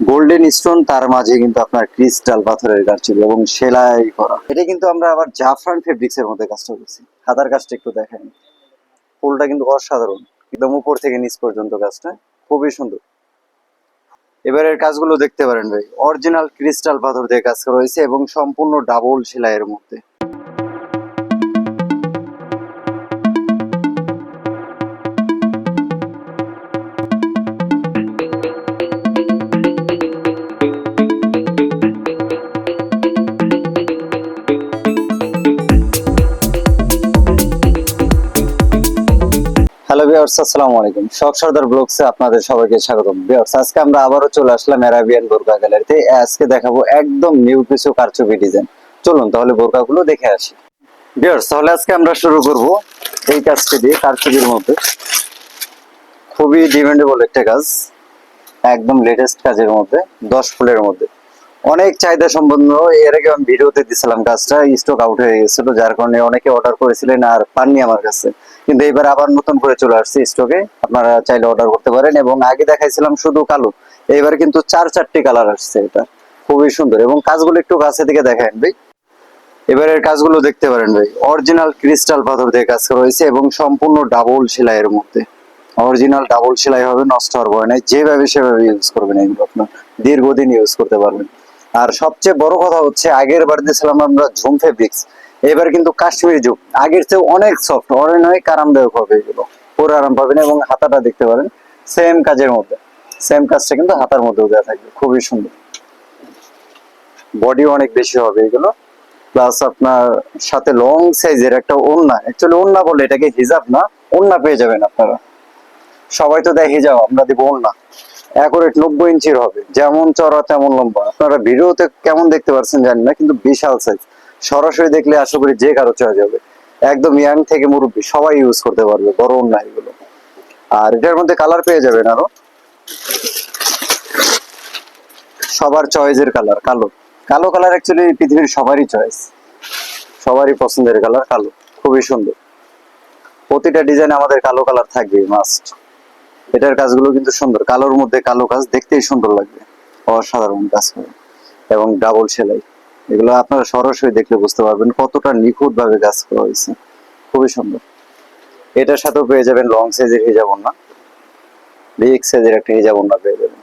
Golden stone তার মাঝে কিন্তু আপনার ক্রিস্টাল পাথরের কাজ ছিল এবং সেলাই করা। এটা কিন্তু আমরা আবার জাফরান ফেব্রিক্স এর মধ্যে কাজটা করছি। হাতার কাজটা একটু দেখেন। ফুলটা কিন্তু অসাধারণ। একদম উপর থেকে নিচ পর্যন্ত কাজটা খুবই সুন্দর। এবারের কাজগুলো দেখতে পারেন ভাই। অরিজিনাল ক্রিস্টাল পাথর দিয়ে কাজ করা হয়েছে এবং সম্পূর্ণ ডাবল সেলাইয়ের মধ্যে। ভিউয়ার্স, আসসালামু আলাইকুম। শখ সর্দার ব্লগসে আপনাদের সবাইকে স্বাগতম। ভিউয়ার্স, আজকে আমরা আবারও চলে আসলাম অ্যারাবিয়ান বোরকা গ্যালারিতে। আজকে দেখাবো একদম নিউ কিছু কারচুপি ডিজাইন। চলুন তাহলে বোরকাগুলো দেখে আসি। ভিউয়ার্স, তাহলে আজকে আমরা শুরু করব এই কাজটি দিয়ে, কারচুপির মধ্যে। খুবই ডিমান্ডেবল একটা কাজ, একদম লেটেস্ট কাজের মধ্যে, দশ ফুলের মধ্যে। অনেক চাহিদা সম্পন্ন, এর আগে আমি ভিডিওতে দিছিলাম কাজটা স্টক আউট হয়ে গেছিল, যার কারণে অনেকে অর্ডার করেছিলেন আর পাননি আমার কাছে। কিন্তু এবার আবার নতুন করে চলে আসছে স্টকে আপনারা চাইলে অর্ডার করতে পারেন এবং আগে দেখাইছিলাম শুধু কালো। এবার কিন্তু চার চারটি কালার আসছে এটা। খুবই সুন্দর এবং কাজগুলো একটু কাছে থেকে দেখেন ভাই। এবারের কাজগুলো দেখতে পারেন ভাই। অরিজিনাল ক্রিস্টাল পাথর দিয়ে কাজ করা হয়েছে এবং সম্পূর্ণ ডাবল সেলাইয়ের মধ্যে। অরিজিনাল ডাবল সেলাই হবে, নষ্ট হওয়ার ভয় নাই। যেভাবে সেভাবে ইউজ করবেন এগুলো আপনার। দীর্ঘদিন ইউজ করতে পারবেন। আর সবচেয়ে বড় কথা হচ্ছে, আগের বার দিয়েছিলাম আমরা ঝুম ফেব্রিক্স এবার কিন্তু কাশ্মীরি যুগ। আগের চেয়ে অনেক সফট অনেক অনেক আরামদায়ক হবে এগুলো পুরো আরাম পাবেন এবং হাতাটা দেখতে পারেন সেম কাজের মধ্যে। সেম কাজটা কিন্তু হাতার মধ্যেও দেওয়া থাকবে, খুবই সুন্দর। বডি অনেক বেশি হবে এগুলো। প্লাস আপনার সাথে লং সাইজের একটা ওন্না অ্যাকচুয়ালি ওন্না বলে এটাকে হিজাব না ওন্না পেয়ে যাবেন আপনারা। সবাই তো দেয় হিজাব, আমরা দিব ওন্না অ্যাকুরেট নব্বই ইঞ্চির হবে, যেমন চড়া তেমন লম্বা। আপনারা ভিডিওতে কেমন দেখতে পাচ্ছেন জানি না, কিন্তু বিশাল সাইজ সরাসরি দেখলে আশা করি যে কারও চয়েস যাবে। একদম ইয়াং থেকে মুরব্বী, সবাই ইউজ করতে পারবে, বড় ওন্না এগুলো। আর এটার মধ্যে কালার পেয়ে যাবেন আরও। সবার চয়েসের কালার কালো। কালো কালার অ্যাকচুয়ালি পৃথিবীর সবারই চয়েস সবারই পছন্দের কালার কালো, খুবই সুন্দর। প্রতিটা ডিজাইন আমাদের কালো কালার থাকবে মাস্ট এটার কাজগুলো কিন্তু সুন্দর। কালোর মধ্যে কালো কাজ দেখতেই সুন্দর লাগবে। অসাধারণ কাজ করে। এবং ডাবল সেলাই। এগুলো আপনারা সরাসরি দেখলে বুঝতে পারবেন কতটা নিখুঁত ভাবে কাজ করা হয়েছে। খুবই সুন্দর। এটার সাথেও পেয়ে যাবেন লং সাইজের হিজাব না বিগ সাইজের একটা হিজাব না পেয়ে যাবেন।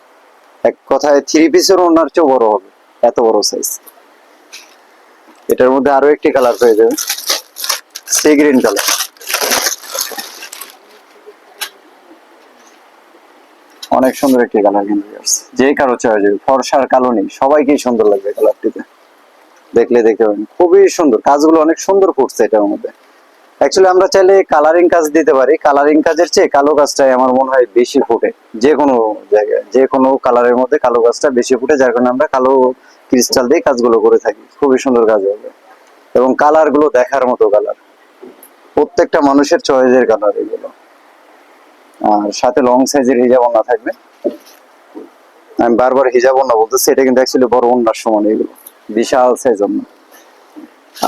এক কথায় থ্রি পিসের ওনার চেয়েও বড় হবে, এত বড় সাইজ এটার মধ্যে আরও একটি কালার পেয়ে যাবেন সি গ্রিন কালার অনেক সুন্দর একটি কালার কিন্তু। যে কারও চয়েস ফর্সার কালো নেই, সবাইকেই সুন্দর লাগবে কালারটিতে দেখলে দেখতে পাবেন। খুবই সুন্দর। কাজগুলো অনেক সুন্দর করছে এটার মধ্যে। অ্যাকচুয়ালি আমরা চাইলে কালারিং কাজ দিতে পারি। কালারিং কাজের চেয়ে কালো কাজটাই আমার মনে হয় বেশি ফুটে। যে কোনো জায়গায়, যে কোনো কালারের মধ্যে কালো কাজটা বেশি ফুটে, যার কারণে আমরা কালো ক্রিস্টাল দিয়ে কাজগুলো করে থাকি। খুবই সুন্দর কাজ হবে। এবং কালারগুলো দেখার মতো কালার প্রত্যেকটা মানুষের চয়েসের কালার এগুলো। আর সাথে লং সাইজের হিজাব ওন্না থাকবে। আমি বারবার হিজাব ওন্না বলতেছি, এটা কিন্তু অ্যাকচুয়ালি বড় ওন্নার সমান এগুলো। বিশাল সাইজ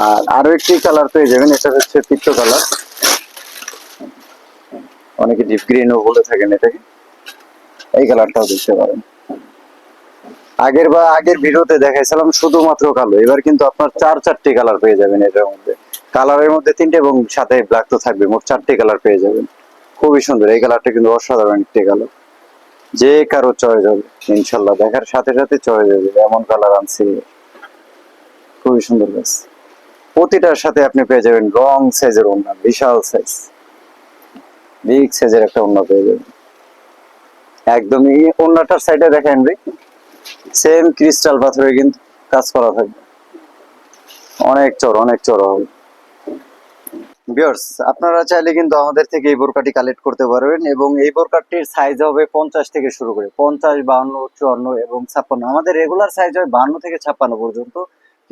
আর আরও একটি কালার পেয়ে যাবেন, এটা হচ্ছে পিত্ত কালার অনেকে ডিপ গ্রিনও বলে থাকেন এটাকে। এই কালারটাও দেখতে পারেন। আগের বা আগের ভিডিওতে দেখাইছিলাম, শুধুমাত্র কালো। এবার কিন্তু আপনার চার চারটি কালার পেয়ে যাবেন এটার মধ্যে। কালারের মধ্যে তিনটে এবং সাথে ব্ল্যাক তো থাকবে, মোট চারটি কালার পেয়ে যাবেন। খুবই সুন্দর। এই কালারটা কিন্তু অসাধারণ একটি কালার যে কারও চয়েস হবে, ইনশাল্লাহ। দেখার সাথে সাথে চয়েস হবে। এমন কালার আনছি। খুবই সুন্দর গাছ প্রতিটার সাথে আপনি পেয়ে যাবেন লং সাইজের ওড়না, বিশাল সাইজ বিগ সাইজের একটা ওড়না পেয়ে যাবেন। একদমই ওড়নাটার সাইডে দেখেন ভাই সেম ক্রিস্টাল পাথরে কিন্তু কাজ করা থাকবে। অনেক চড় অনেক চড় হবে। বিয়ার্স আপনারা চাইলে কিন্তু আমাদের থেকে এই বোরকাটি কালেক্ট করতে পারবেন এবং এই বোরকাটির সাইজ হবে পঞ্চাশ থেকে শুরু করে, পঞ্চাশ, বাহান্ন, চুয়ান্ন এবং ছাপ্পান্ন। আমাদের রেগুলার সাইজ হয় বাহান্ন থেকে ছাপ্পান্ন পর্যন্ত।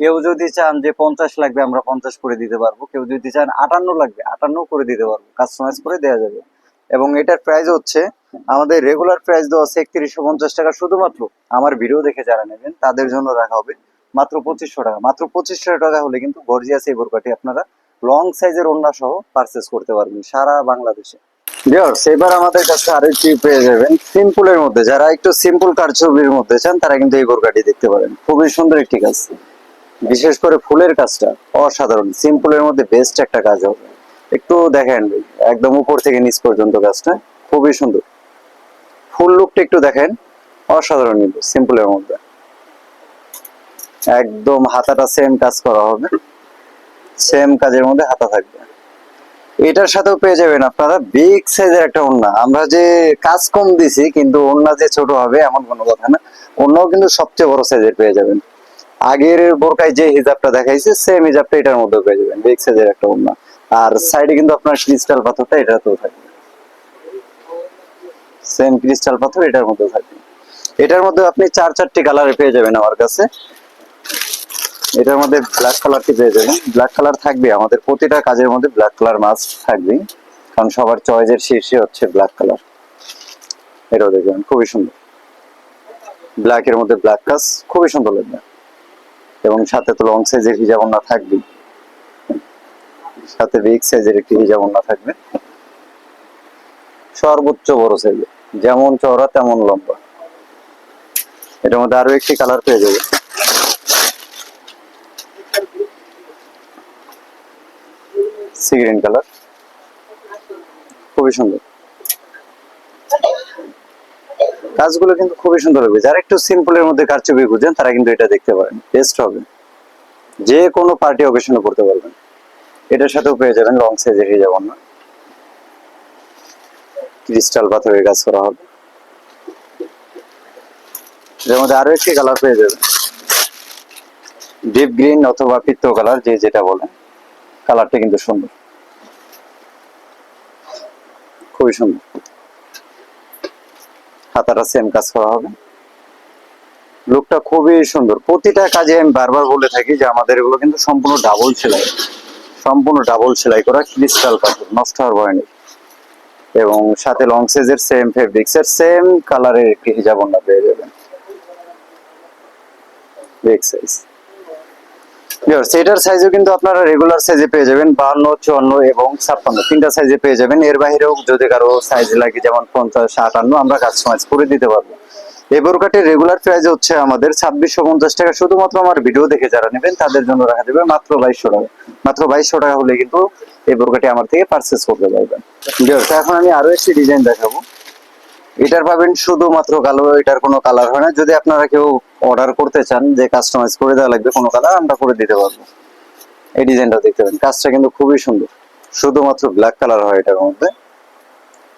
কেউ যদি চান যে পঞ্চাশ লাগবে, আমরা পঞ্চাশ করে দিতে পারব। কেউ যদি চান আটান্ন লাগবে, আটান্ন করে দিতে পারব। কাস্টমাইজ করে দেওয়া যাবে। এবং এটার প্রাইস হচ্ছে, আমাদের রেগুলার প্রাইস দেওয়া আছে একত্রিশশো পঞ্চাশ টাকা। শুধুমাত্র আমার ভিডিও দেখে যারা নেবেন, তাদের জন্য রাখা হবে মাত্র পঁচিশশো টাকা। মাত্র পঁচিশশো টাকা হলে কিন্তু গর্জিয়াস এই বোরকাটি আপনারা লং সাইজের ওড়না সহ পারচেস করতে পারবেন সারা বাংলাদেশে। ভিউয়ার্স এবার আমাদের কাছে আরেকটি পেয়ে যাবেন সিম্পলের মধ্যে। যারা একটু সিম্পল কারচুপির মধ্যে চান, তারা কিন্তু এই বোরকাটি দেখতে পারেন। খুবই সুন্দর একটি কাজ। বিশেষ করে ফুলের কাজটা অসাধারণ। সিম্পলের মধ্যে বেস্ট একটা কাজ হবে। একটু দেখেন, একদম উপর থেকে নিচ পর্যন্ত কাজটা খুবই সুন্দর। ফুল লুকটা একটু দেখেন, অসাধারণ কিন্তু, সিম্পলের মধ্যে। একদম হাতাটা সেম কাজ করা হবে। সেম কাজের মধ্যে হাতা থাকবে। এটার সাথেও পেয়ে যাবেন আপনারা বিগ সাইজের একটা ওন্না আমরা যে কাজ কম দিছি, কিন্তু ওন্না যে ছোট হবে, এমন কোনো কথা না। অন্যও কিন্তু সবচেয়ে বড় সাইজের পেয়ে যাবেন। আগের বোরকায় যে হিজাবটা দেখাইছে সেম হিজাবটা এটার মধ্যে পেয়ে যাবেন বিগ সাইজের একটা ওন্না আর সাইডে কিন্তু আপনার ক্রিস্টাল পাথরটা এটাতেও থাকবে। সেম ক্রিস্টাল পাথর এটার মধ্যে থাকবে। এটার মধ্যে আপনি চার, চারটি কালারে পেয়ে যাবেন আমার কাছে। এটার মধ্যে ব্ল্যাক কালারটি পেয়ে যাবেন। ব্ল্যাক কালার থাকবে আমাদের প্রতিটা কাজের মধ্যে ব্ল্যাক কালার মাস্ট থাকবে কারণ সবার চয়েসের শীর্ষে হচ্ছে ব্ল্যাক কালার এটাও দেখবেন, খুবই সুন্দর। ব্ল্যাক এর মধ্যে ব্ল্যাক কাজ, খুবই সুন্দর লাগবে। এবং সাথে তো লং সাইজের হিজাব ওন্না থাকবে সাথে বিগ সাইজের একটি হিজাব ওন্না থাকবে। সর্বোচ্চ বড় সাইজের যেমন চওড়া, তেমন লম্বা। এটার মধ্যে আরও একটি কালার পেয়ে যাবে। সি গ্রিন কালার খুবই সুন্দর। কাজগুলো কিন্তু খুবই সুন্দর হবে। যারা একটু সিম্পলের মধ্যে কারচুপি খুঁজেন, তারা কিন্তু এটা দেখতে পারেন। বেস্ট হবে। যে কোনো পার্টি অকেশনে করতে পারবেন। এটার সাথেও পেয়ে যাবেন লং সাইজের হিজাব না ক্রিস্টাল পাথরের কাজ করা হবে। এর মধ্যে আরও একটি কালার পেয়ে যাবেন। ডিপ গ্রিন অথবা পিত্ত কালার যে যেটা বলেন। কালারটা কিন্তু সুন্দর। খুবই সুন্দর। হাতাটা সেম কাজ করা হবে। লুকটা খুবই সুন্দর। প্রতিটা কাজে আমি বারবার বলে থাকি যে আমাদের এগুলো কিন্তু সম্পূর্ণ ডাবল সেলাই। সম্পূর্ণ ডাবল সেলাই করা ক্রিস্টাল পাথর নষ্ট হওয়ার ভয় নেই। এবং সাথে লং সাইজের সেম ফেব্রিক্স এর সেম কালারের একটি হিজাব পেয়ে যাবেন। বিগ সাইজ সেটার সাইজও কিন্তু আপনারা রেগুলার সাইজে পেয়ে যাবেন, বাহান্ন, চুয়ান্ন এবং ছাপ্পান্ন। তিনটা সাইজে পেয়ে যাবেন। এর বাইরেও যদি কারও সাইজ লাগে, যেমন পঞ্চাশ, আটান্ন, আমরা কাস্টমাইজ করে দিতে পারব। এই বোরকাটির রেগুলার প্রাইস হচ্ছে আমাদের ছাব্বিশশো পঞ্চাশ টাকা। শুধুমাত্র আমার ভিডিও দেখে যারা নেবেন, তাদের জন্য রাখা যাবে মাত্র বাইশশো টাকা। মাত্র বাইশশো টাকা হলে কিন্তু এই বোরকাটি আমার থেকে পারচেস করতে পারবেন। এখন আমি আরও একটি ডিজাইন দেখাবো। এটার পাবেন শুধুমাত্র কালো, এটার কোনো কালার হয় না। যদি আপনারা কেউ অর্ডার করতে চান যে কাস্টমাইজ করে দেওয়া লাগবে কোনো কালার আমরা করে দিতে পারব। এই ডিজাইনটা দেখতে পাবেন কাজটা কিন্তু খুবই সুন্দর। শুধুমাত্র ব্ল্যাক কালার হয় এটার মধ্যে।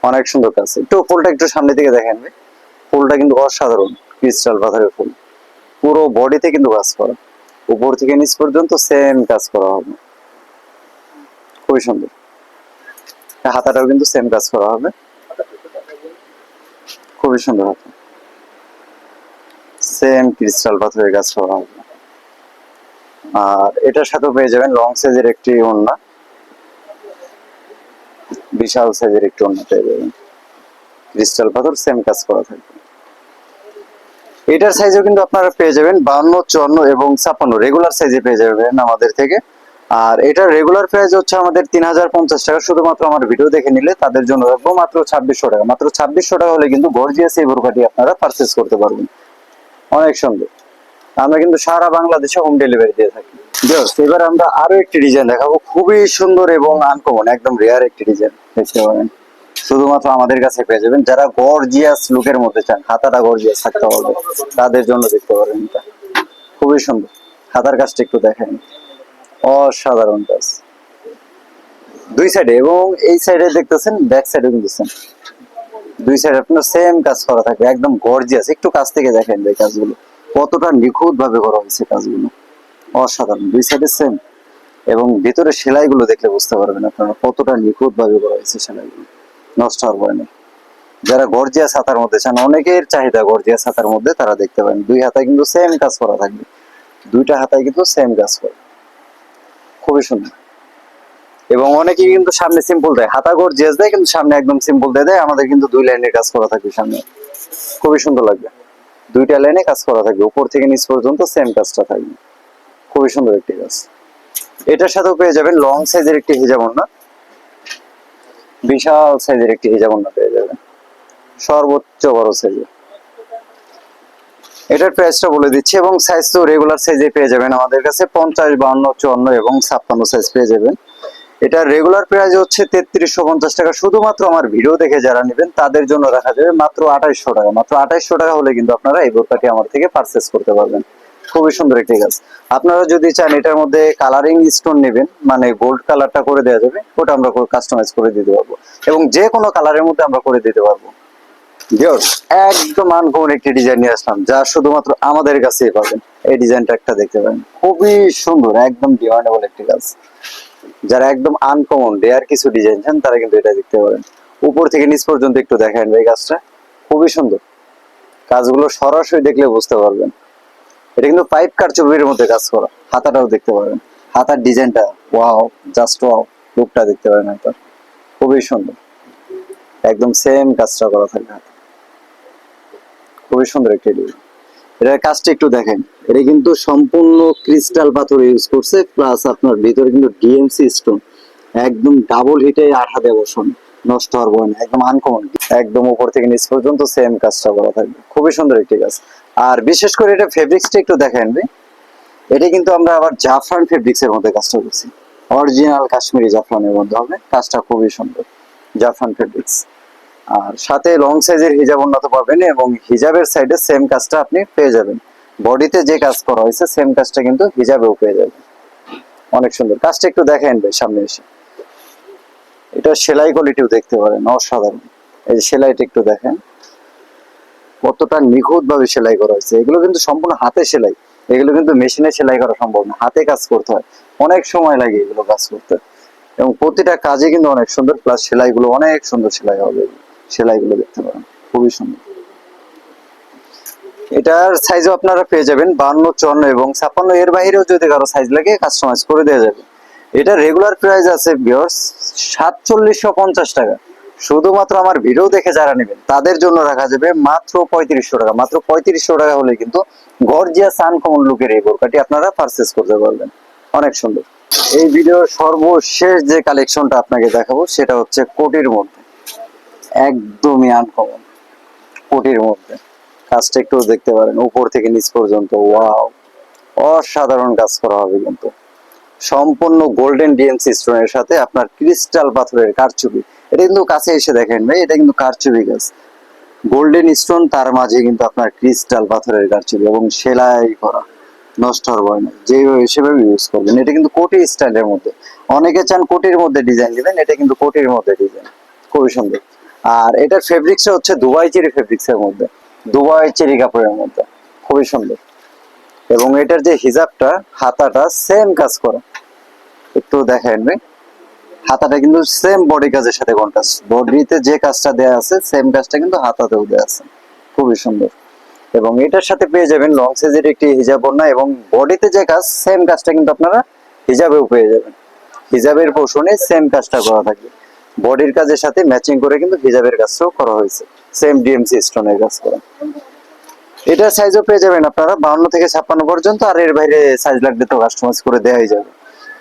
অনেক সুন্দর কাজ। একটু ফুলটা একটু সামনে দিকে দেখেন। ফুলটা কিন্তু অসাধারণ, ক্রিস্টাল পাথরের ফুল। পুরো বডিতে কিন্তু কাজ করা। উপর থেকে নিচ পর্যন্ত সেম কাজ করা হবে। খুবই সুন্দর। হাতাটাও কিন্তু সেম কাজ করা হবে। খুবই সুন্দর হাতা সেম ক্রিস্টাল পাথরের করা হবে আর এটার সাথেও পেয়ে যাবেন লং সাইজের একটি ওড়না। বিশাল সাইজের একটি ওন্না পেয়ে যাবেন। ক্রিস্টাল পাথর সেম কাজ করা থাকবে। এটার সাইজও কিন্তু আপনারা পেয়ে যাবেন বাউন্ন চুয়ান্ন এবং ছাপ্পান্ন। রেগুলার সাইজে পেয়ে যাবেন আমাদের থেকে। আর এটার রেগুলার প্রাইস হচ্ছে আমাদের তিন হাজার পঞ্চাশ টাকা। শুধুমাত্র আমার ভিডিও দেখে নিলে তাদের জন্য রাখব মাত্র ছাব্বিশশো টাকা। মাত্র ছাব্বিশশো টাকা হলে কিন্তু গর্জিয়াস এই বোরকাটি আপনারা পারচেস করতে পারবেন। অনেক সুন্দর। আমরা কিন্তু সারা বাংলাদেশে হোম ডেলিভারি দিয়ে থাকি। Just এবার আমরা আরও একটি ডিজাইন দেখাবো। খুবই সুন্দর এবং আনকমন একদম রেয়ার একটি ডিজাইন দেখতে পাবেন। শুধুমাত্র আমাদের কাছে পেয়ে যাবেন। যারা গর্জিয়াস লুকের মধ্যে চান হাতাটা গর্জিয়াস থাকতে হবে। তাদের জন্য দেখতে পারেন এটা। খুবই সুন্দর। হাতার কাজটা একটু দেখেন। অসাধারণ কাজ দুই সাইডে এবং এই সাইডে দেখতেছেন ব্যাক সাইডে কিন্তু দুই সাইডে আপনার সেম কাজ করা থাকবে একদম গর্জিয়াস একটু কাছ থেকে দেখেন এই কাজগুলো। কতটা নিখুঁত ভাবে করা হয়েছে কাজগুলো। অসাধারণ। দুই সাইডে সেম এবং ভিতরে সেলাইগুলো দেখলে বুঝতে পারবেন আপনারা কতটা নিখুঁত ভাবে করা হয়েছে সেলাইগুলো। নষ্ট হওয়ার ভয় নেই যারা গর্জিয়া ছাতার মধ্যে চান, অনেকের চাহিদা গর্জিয়া ছাতার মধ্যে তারা দেখতে পারেন। দুই হাতায় কিন্তু সেম কাজ করা থাকবে। দুইটা হাতায় কিন্তু সেম কাজ করে। খুবই সুন্দর। এবং অনেকেই কিন্তু সামনে সিম্পল দেয়। হাতা গর্জিয়াস দেয়, কিন্তু সামনে একদম সিম্পল দিয়ে দেয়। আমাদের কিন্তু দুই লাইনের কাজ করা থাকবে সামনে। খুবই সুন্দর লাগবে। দুইটা লাইনে কাজ করা থাকবে। উপর থেকে নিচ পর্যন্ত সেম কাজটা থাকবে। খুবই সুন্দর একটি কাজ এটার সাথেও পেয়ে যাবেন লং সাইজের একটি হিজাব না বিশাল সাইজের একটি হিজাব ওড়না পেয়ে যাবেন। সর্বোচ্চ বড় সাইজের এটার প্রাইসটা বলে দিচ্ছি এবং সাইজ তো রেগুলার সাইজে পেয়ে যাবেন। আমাদের কাছে পঞ্চাশ বাউন্ন চুয়ান্ন এবং ছাপ্পান্ন সাইজ পেয়ে যাবেন। এটা রেগুলার প্রাইস হচ্ছে তেত্রিশশো পঞ্চাশ টাকা। শুধুমাত্র আমার ভিডিও দেখে যারা নেবেন, তাদের জন্য রাখা যাবে মাত্র আঠাইশশো টাকা। মাত্র আঠাইশশো টাকা হলে কিন্তু আপনারা এই বোরকাটি আমার থেকে পারচেস করতে পারবেন। খুবই সুন্দর একটি গাছ আপনারা যদি চান এটার মধ্যে কালারিং স্টোন নেবেন মানে গোল্ড কালারটা করে দেওয়া যাবে, ওটা আমরা কাস্টমাইজ করে দিতে পারব। এবং যে কোনো কালারের মধ্যে আমরা করে দিতে পারব। একদম আনকমন একটি ডিজাইন নিয়ে আসলাম, যা শুধুমাত্র আমাদের কাছেই পাবেন। এই ডিজাইনটা একটা দেখতে পারেন। খুবই সুন্দর, একদম ডিমান্ডেবল একটি গাছ যারা একদম আনকমন রেয়ার কিছু ডিজাইন চান, তারা কিন্তু এটা দেখতে উপর থেকে নিচ পর্যন্ত একটু দেখেন এই গাছটা খুবই সুন্দর। কাজগুলো সরাসরি দেখলে বুঝতে পারবেন। এটা কিন্তু পাইপ কার কারচুপির মধ্যে কাজ করা। হাতাটাও দেখতে পারেন। হাতার ডিজাইনটা ওয়াও জাস্ট ওয়াও লুকটা দেখতে পারেন একবার। খুবই সুন্দর। একদম সেম কাজটা করা থাকবে হাতে। খুবই সুন্দর একটি ডিজাইন। এটার কাজটা একটু দেখেন, এটা কিন্তু সম্পূর্ণ ক্রিস্টাল পাথর ইউজ করছে, প্লাস আপনার ভিতরে কিন্তু ডিএমসি স্টোন। একদম ডাবল হিটে আঠা দেয় বসুন, নষ্ট হওয়ার ভয় না, একদম আনকমন একদম উপর থেকে নিচ পর্যন্ত সেম কাজটা করা থাকবে। খুবই সুন্দর একটি কাজ। আর বিশেষ করে এটা ফেব্রিক্সটা একটু দেখেন এটা কিন্তু আমরা আবার জাফরান ফেব্রিক্স এর মধ্যে কাজটা করছি। অরিজিনাল কাশ্মীরি জাফরানের মধ্যে হবে, কাজটা খুবই সুন্দর। জাফরান ফেব্রিক্স আর সাথে লং সাইজের হিজাব উন্নত পাবেন এবং হিজাবের সাইডে সেম কাজটা আপনি পেয়ে যাবেন। বডিতে যে কাজ করা হয়েছে সেম কাজটা কিন্তু হিজাবেও পেয়ে যাবেন। অনেক সুন্দর। কাজটা একটু দেখেন ভাই সামনে এসে। এটা সেলাই কোয়ালিটিও দেখতে পারেন, অসাধারণ। এই যে সেলাইটা একটু দেখেন। কতটা নিখুঁত ভাবে সেলাই করা হয়েছে। এগুলো কিন্তু সম্পূর্ণ হাতে সেলাই। এগুলো কিন্তু মেশিনে সেলাই করা সম্ভব না। হাতে কাজ করতে হয়। অনেক সময় লাগে এগুলো কাজ করতে। এবং প্রতিটা কাজে কিন্তু অনেক সুন্দর। প্লাস সেলাইগুলো অনেক সুন্দর সেলাই হবে। সেলাইগুলো দেখতে পারেন। খুবই সুন্দর। এটার সাইজও আপনারা পেয়ে যাবেন বান্ন, চুয়ান্ন এবং ছাপ্পান্ন। এর বাইরেও যদি কারও সাইজ লাগে কাস্টমাইজ করে দেওয়া যাবে। এটা রেগুলার প্রাইস আছে বিয়ার্স সাতচল্লিশশো পঞ্চাশ টাকা। শুধুমাত্র আমার ভিডিও দেখে যারা নেবেন, তাদের জন্য রাখা যাবে মাত্র পঁয়ত্রিশশো টাকা। মাত্র পঁয়ত্রিশশো টাকা হলে কিন্তু গর্জিয়াস আনকমন লুকের এই বোরকাটি আপনারা পারচেস করতে পারবেন। অনেক সুন্দর। এই ভিডিওর সর্বশেষ যে কালেকশনটা আপনাকে দেখাবো, সেটা হচ্ছে কোটির মধ্যে। একদমই আনকমন কোটির মধ্যে। কাজটা একটু দেখতে পারেন, উপর থেকে নিচ পর্যন্ত। ওয়াও! অসাধারণ কাজ করা হবে কিন্তু। সম্পূর্ণ গোল্ডেন ডিএমসি স্টোনের সাথে আপনার ক্রিস্টাল পাথরের কারচুপি। এটা কিন্তু কাছে এসে দেখেন ভাই, এটা কিন্তু কারচুপি গাছ গোল্ডেন স্টোন তার মাঝে কিন্তু আপনার ক্রিস্টাল পাথরের কারচুপি এবং সেলাই করা। নষ্ট ভয় নেই। যে সেভাবে ইউজ করবেন। এটা কিন্তু কোটি স্টাইলের মধ্যে। অনেকে চান কোটির মধ্যে ডিজাইন দিবেন, এটা কিন্তু কোটির মধ্যে ডিজাইন খুবই সুন্দর। আর এটার ফেব্রিক্সটা হচ্ছে দুবাই চেরি ফেব্রিক্স এর মধ্যে। দুবাই চেরি কাপড়ের মধ্যে। খুবই সুন্দর। এবং এটার যে হিজাবটা, হাতাটা সেম কাজ করা। একটু দেখেন হাতাটা কিন্তু সেম বডি কাজের সাথে কন্ট্রাস্ট বডিতে যে কাজটা দেয়া আছে সেম কাজটা কিন্তু হাতাতেও দেয়া আছে। খুবই সুন্দর। এবং এটার সাথে পেয়ে যাবেন লং সাইজের একটি হিজাব ওড়না এবং বডিতে যে কাজ সেম কাজটা কিন্তু আপনারা হিজাবেও পেয়ে যাবেন। হিজাবের পোষণে সেম কাজটা করা থাকবে। বডির কাজের সাথে ম্যাচিং করে কিন্তু হিজাবের কাজটাও করা হয়েছে। সেম ডিএমসি স্টোনের কাজ করা। এটা সাইজও পেয়ে যাবেন আপনারা, বাউন্ন থেকে ছাপ্পান্ন পর্যন্ত, আর এর বাইরে সাইজ লাগলে তো কাস্টমাইজ করে দেওয়াই যাবে।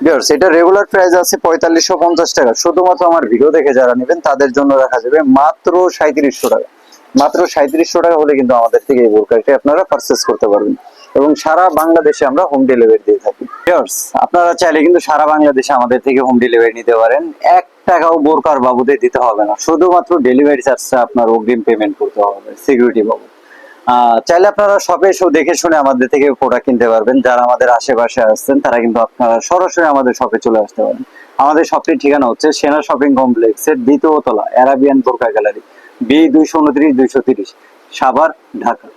বিয়ার্স এটা রেগুলার প্রাইস আছে পঁয়তাল্লিশশো পঞ্চাশ টাকা। শুধুমাত্র আমার ভিডিও দেখে যারা নেবেন, তাদের জন্য রাখা যাবে মাত্র সাঁত্রিশশো টাকা। মাত্র সাঁত্রিশশো টাকা হলে কিন্তু আমাদের থেকে এই বোরকাটি আপনারা পারচেস করতে পারবেন। এবং সারা বাংলাদেশে আমরা হোম ডেলিভারি দিয়ে থাকি। আপনারা চাইলে কিন্তু সারা বাংলাদেশে আমাদের থেকে হোম ডেলিভারি নিতে পারেন। এক টাকাও বোরকার বাবুদের দিতে হবে না। শুধুমাত্র ডেলিভারি চার্জটা আপনার অগ্রিম পেমেন্ট করতে হবে সিকিউরিটি বাবু চাইলে আপনারা শপে এসেও দেখে শুনে আমাদের থেকে প্রোডাক্ট কিনতে পারবেন। যারা আমাদের আশেপাশে আসছেন তারা কিন্তু আপনারা সরাসরি আমাদের শপে চলে আসতে পারেন। আমাদের শপটির ঠিকানা হচ্ছে সেনা শপিং কমপ্লেক্সের দ্বিতীয় তলা অ্যারাবিয়ান বোরকা গ্যালারি বি দুইশো উনত্রিশ, দুইশো তিরিশ, সাভার, ঢাকা।